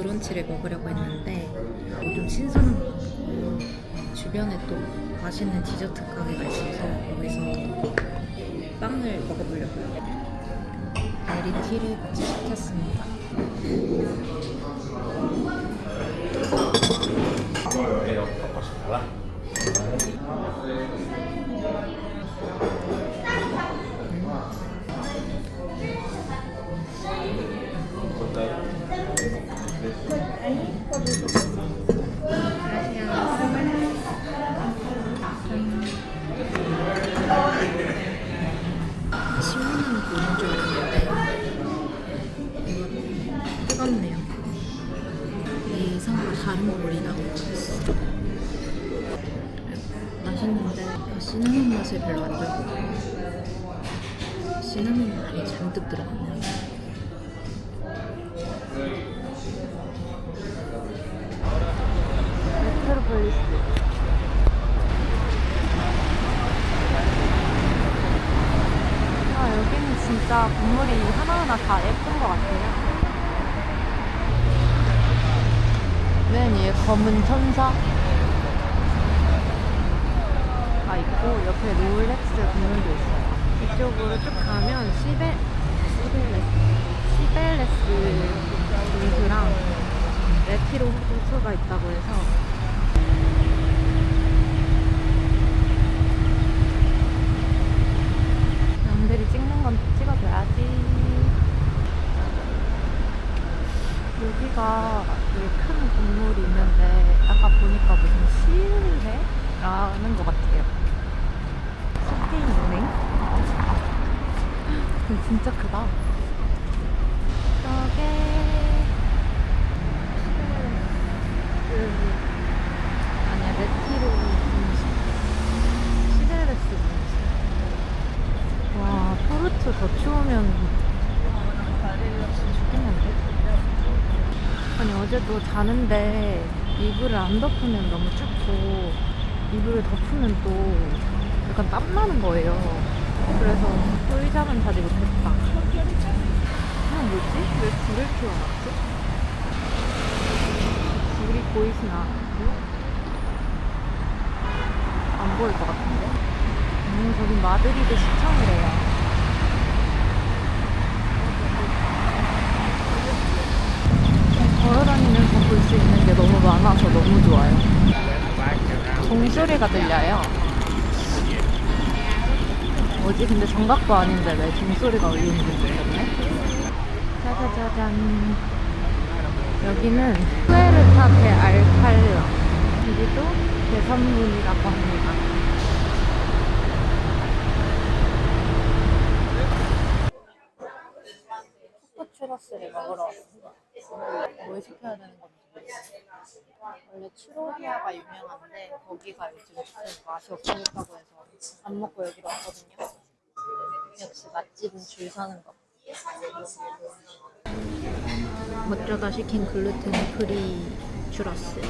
브런치를 먹으려고 했는데 뭐좀 신선한 거 먹고 주변에 또 맛있는 디저트 가게가 있어서 여기서 빵을 먹어보려고요. 메리티를 같이 시켰습니다. 들어갔네요. 메트로폴리스 아, 여기는 진짜 건물이 하나하나 다 예쁜 것 같아요. 맨 위에 검은 천사. 가 있고, 옆에 롤렉스 건물도 있어요. 이쪽으로 쭉 가면 시베, 시벨레스, 시벨레스 분수랑 레티로 호수가 있다고 해서 남들이 찍는 건 찍어줘야지. 여기가 되게 큰 건물이 있는데 아까 보니까 무슨 시의회라는 것 같아요. 스페인 은행? 근데 진짜 크다. 저게 시베레스 아니야 레티로 분수 시베레스 분수 와, 포르투 더 추우면 죽겠는데? 아니, 어제도 자는데 이불을 안 덮으면 너무 춥고 이불을 덮으면 또 약간 땀 나는 거예요. 그래서 꿀잠은 자지 못했다. 그냥 뭐지? 왜 불을 켜놨지? 불이 보이진 않고 안 보일 것 같은데? 음, 저기 마드리드 시청이래요. 걸어다니면서 볼 수 있는 게 너무 많아서 너무 좋아요. 종소리가 들려요. 뭐지? 근데 정각도 아닌데 왜 종소리가 울리는지 모르겠네. 짜자자잔. 여기는 후에르타테 알칼라. 여기도 대선문이라고 합니다. 초코추러스를 먹으러 왔습니다. 뭘 시켜야 되는 건지 모르겠어요. 원래 추로리아가 유명한데 거기가 요즘 좀 맛이 없어졌다고 해서 안 먹고 여기로 왔거든요. 역시 맛집은 줄 서는 거. 어쩌다 시킨 글루텐 프리 추러스.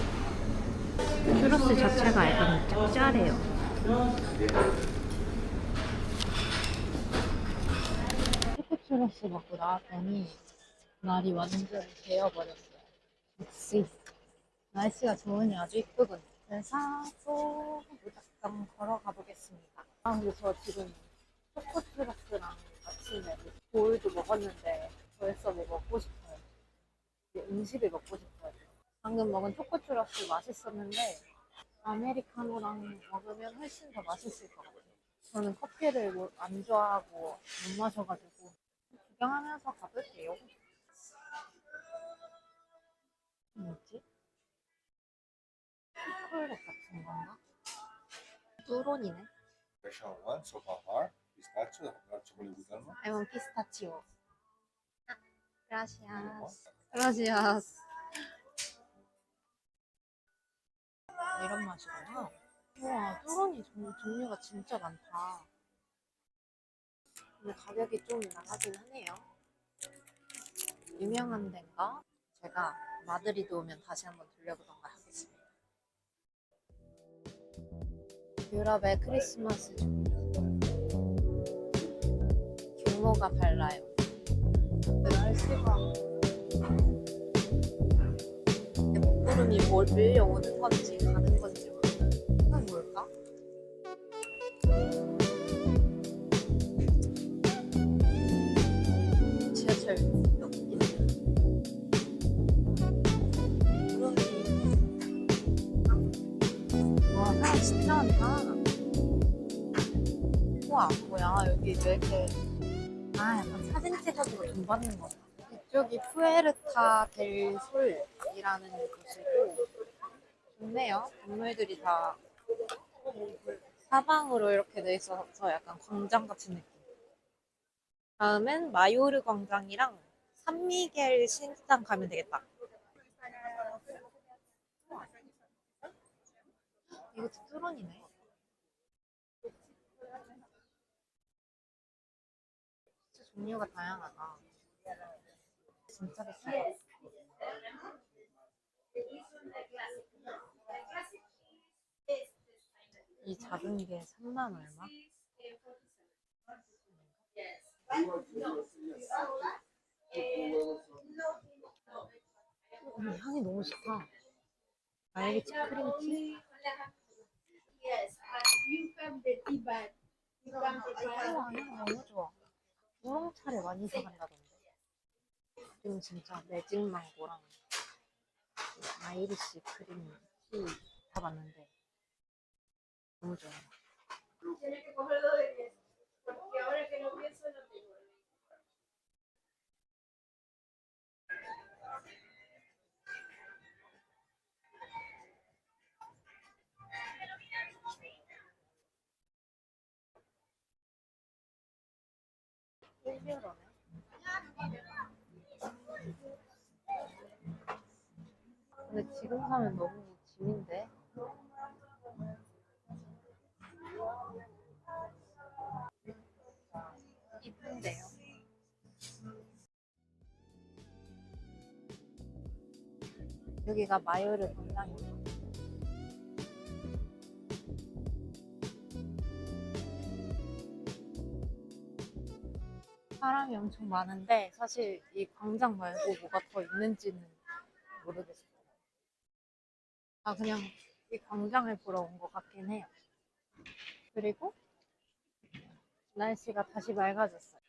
추러스 자체가 약간 짭짤해요. 초코추러스 먹고 나왔더니 날이 완전 개어버렸어요. 역시 날씨가 좋으니 아주 이쁘군. 그래서 또 무작정 걸어가 보겠습니다. 아 근데 저 지금 초코추러스랑 아침에 볼도 먹었는데 벌써 뭐 먹고 싶어요. 음식을 먹고 싶어요. 방금 먹은 초코추러스 맛있었는데 아메리카노랑 먹으면 훨씬 더 맛있을 것 같아요. 저는 커피를 뭐 안 좋아하고 못 마셔가지고 구경하면서 가볼게요. 뭐지? 초콜릿 같은 건가? 뚜론이네. Special one so far, pistachio, la chocolate almond. I want pistachio. 아, gracias. Gracias. 이런 맛이구나. 우와, 뚜론이 종, 종류가 진짜 많다. 근데 가격이 좀 나가긴 하네요. 유명한 데인가? 제가 마드리드 오면 다시 한번 들려보던가 하겠습니다. 유럽의 크리스마스 종류. 규모가 달라요. 날씨가 숨이 뭘 밀려오는 건지 가는 건지. 이건 뭘까? 지하철 와 진짜 많다 우와 뭐야 여기 왜 이렇게 아 약간 사진 찍어주고 돈 받는 거다 이쪽이 푸에르타 델 솔이라는 곳이고 좋네요. 건물들이 다 사방으로 이렇게 돼 있어서 약간 광장 같은 느낌. 다음엔 마요르 광장이랑 산미겔 신장 가면 되겠다. 이것도 뚜런이네 진짜 종류가 다양하다 진짜 비싸 이 작은 게 3만 얼마? 음, 향이 너무 좋다. 아이리치 크림티? 우와, 향 너무 좋아. 우롱차를 많이 사간다던데. 지금 진짜 매직 망고랑 아이리시 크림 티 사봤는데 너무 좋아요. 근데 지금 사면 너무 짐인데. 이쁜데요. 여기가 마요르 광장이에요. 사람이 엄청 많은데 사실 이 광장 말고 뭐가 더 있는지는 모르겠어요. 아 그냥 이 광장을 보러 온 것 같긴 해요. 그리고 날씨가 다시 맑아졌어요.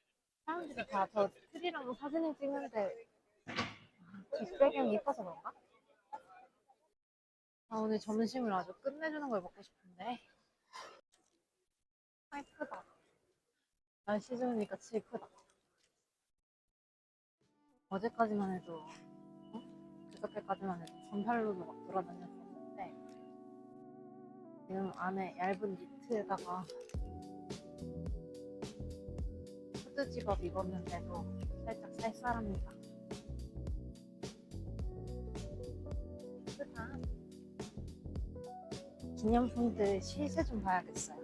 사람들이 다 저 트리랑 사진을 찍는데 아, 뒷배경이 예뻐서 그런가? 아 오늘 점심을 아주 끝내주는 걸 먹고 싶은데 아 예쁘다. 날씨 좋으니까 진짜 예쁘다. 어제까지만 해도 어? 그저께까지만 해도 반팔로도 막 돌아다녔었는데 지금 안에 얇은 니트에다가 후드 집업 입었는데도 살짝 쌀쌀합니다. 예쁘다. 기념품들 시세 좀 봐야겠어요.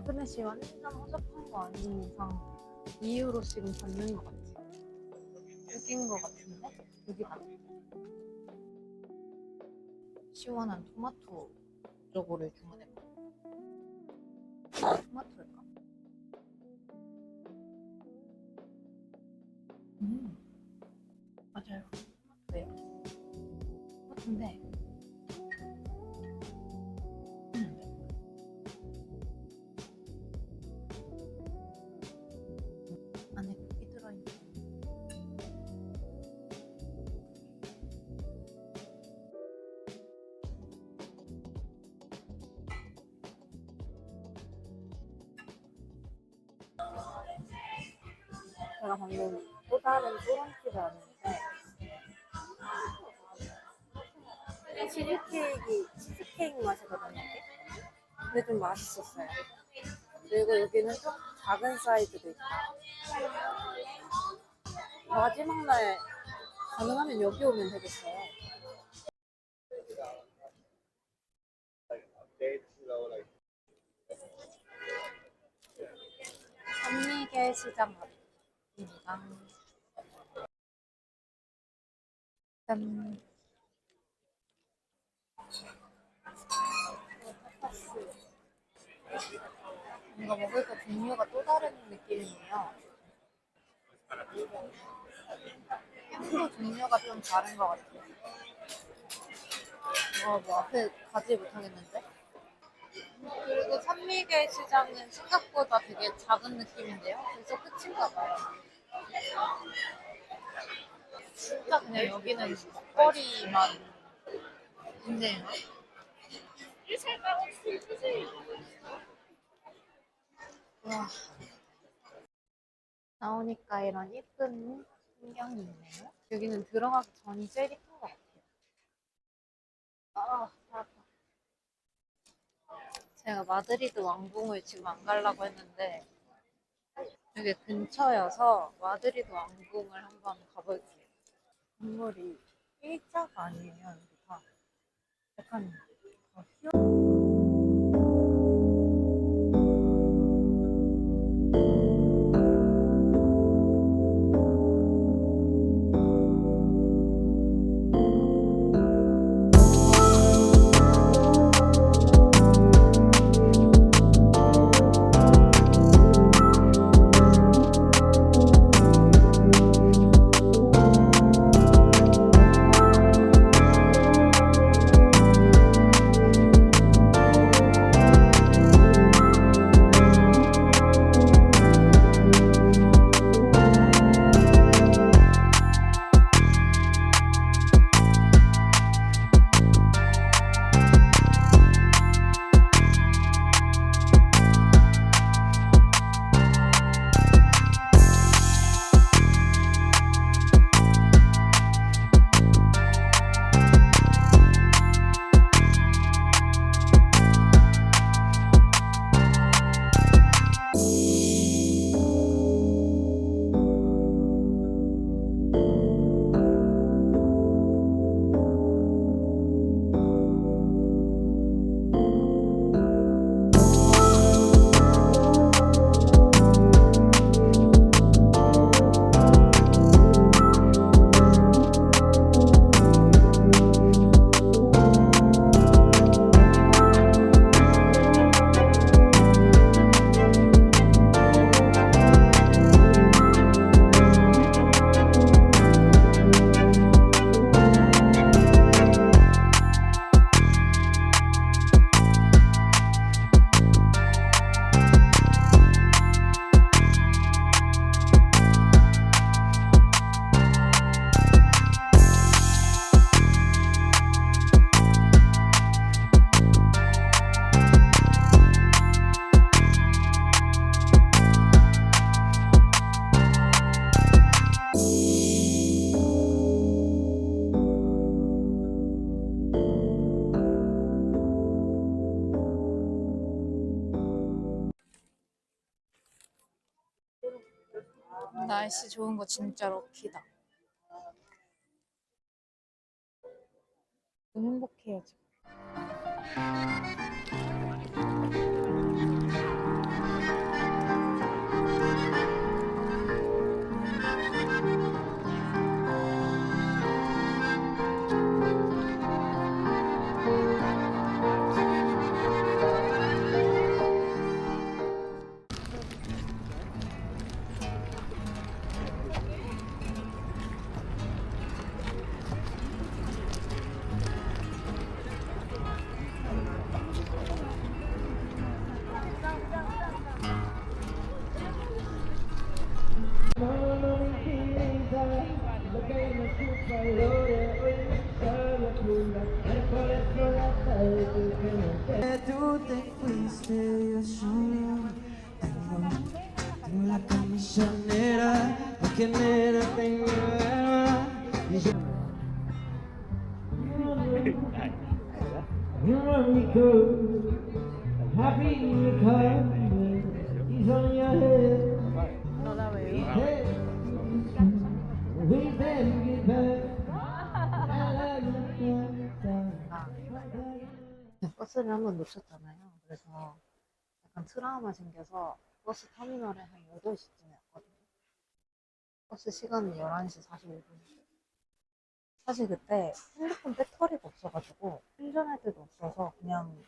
마그넷이 완전 허접한 거 아닌 이상 2유로씩은 받는 것 같아. 여긴 것 같은데? 여기다. 시원한 토마토 저거를 주문해봐. 토마토일까? 음, 맞아요. 토마토예요. 토마토인데 제가 방금 또 다른 브런치를 하는데 치즈케이크, 치즈케이크 맛이거든요. 근데 좀 맛있었어요 그리고 여기는 좀 작은 사이즈도 있다 마지막 날 가능하면 여기 오면 되겠어요. 산미계 시장 입니다. 짠. 타파스. 뭔가 먹을 거 종류가 또 다른 느낌이에요. 향도 종류가 좀 다른 것 같아요. 어, 뭐 앞에 가지 못하겠는데? 그리고 산미계 시장은 생각보다 되게 작은 느낌인데요. 그래서 끝인가 봐요. 진짜 그냥 여기는 먹거리만 있네요. 와. 나오니까 이런 예쁜 풍경이 있네요. 여기는 들어가기 전이 제일 예쁜 것 같아요. 아, 아파. 제가 마드리드 왕궁을 지금 안 가려고 했는데 여기 근처여서 마드리드 왕궁을 한번 가볼게요. 건물이 일자가 아니에요, 여기가. 약간 더 휘어... 날씨 좋은 거 진짜 럭키다. 너무 행복해요, 지금. Yo solo tengo, la camisonera, la que nera tengo You're only cool, happy because he's on your head. Hey, we better get back. I love you. 버스를 한 번 놓쳤잖아요. 그래서 약간 트라우마 생겨서 버스 터미널에 한 8시쯤에 왔거든요. 버스 시간은 11시 45분. 사실 그때 핸드폰 배터리가 없어가지고 충전할 데도 없어서 그냥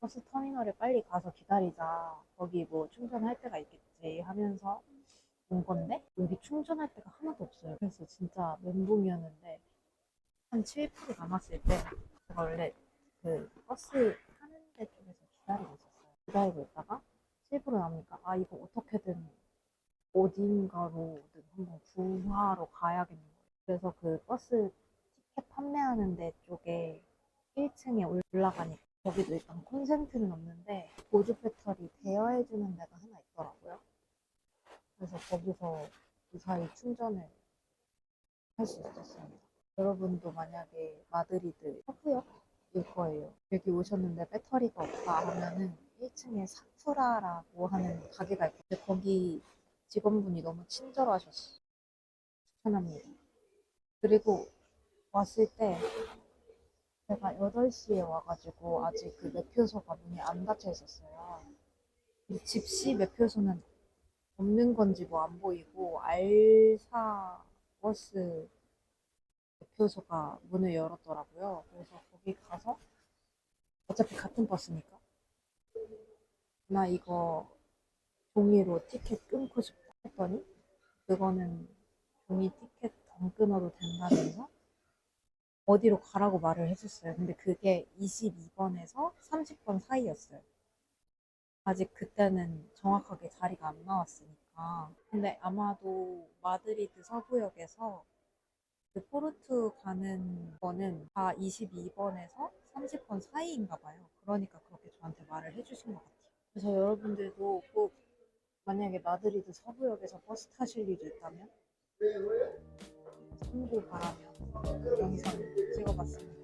버스 터미널에 빨리 가서 기다리자. 거기 뭐 충전할 데가 있겠지 하면서 온 건데 여기 충전할 데가 하나도 없어요. 그래서 진짜 멘붕이었는데 한 7% 남았을 때 제가 원래 그 버스 타는 데 쪽에서 기다리고 있었어요. 기다리고 있다가 7% 남으니까 아 이거 어떻게든 어딘가로든 한번 구하러 가야겠는 거예요. 그래서 그 버스 티켓 판매하는 데 쪽에 1층에 올라가니까 거기도 일단 콘센트는 없는데 보조 배터리 대여해주는 데가 하나 있더라고요. 그래서 거기서 무사히 충전을 할 수 있었습니다. 여러분도 만약에 마드리드 서부역 일 거예요. 여기 오셨는데 배터리가 없다 하면은 1층에 사쿠라라고 하는 가게가 있고 근데 거기 직원분이 너무 친절하셨어. 추천합니다. 그리고 왔을 때 제가 8시에 와가지고 아직 그 매표소가 문이 안 닫혀 있었어요. 집시 매표소는 없는 건지 뭐 안 보이고 알사 버스 매표소가 문을 열었더라고요. 그래서 거기 가서 어차피 같은 버스니까 나 이거 종이로 티켓 끊고 싶다 했더니 그거는 종이 티켓 안 끊어도 된다면서 어디로 가라고 말을 해줬어요. 근데 그게 22번에서 30번 사이였어요. 아직 그때는 정확하게 자리가 안 나왔으니까. 근데 아마도 마드리드 서부역에서 그 포르투 가는 거는 다 22번에서 30번 사이인가 봐요. 그러니까 그렇게 저한테 말을 해주신 것 같아요. 그래서 여러분들도 꼭 만약에 마드리드 서부역에서 버스 타실 일이 있다면 참고 바라며 영상 찍어봤습니다.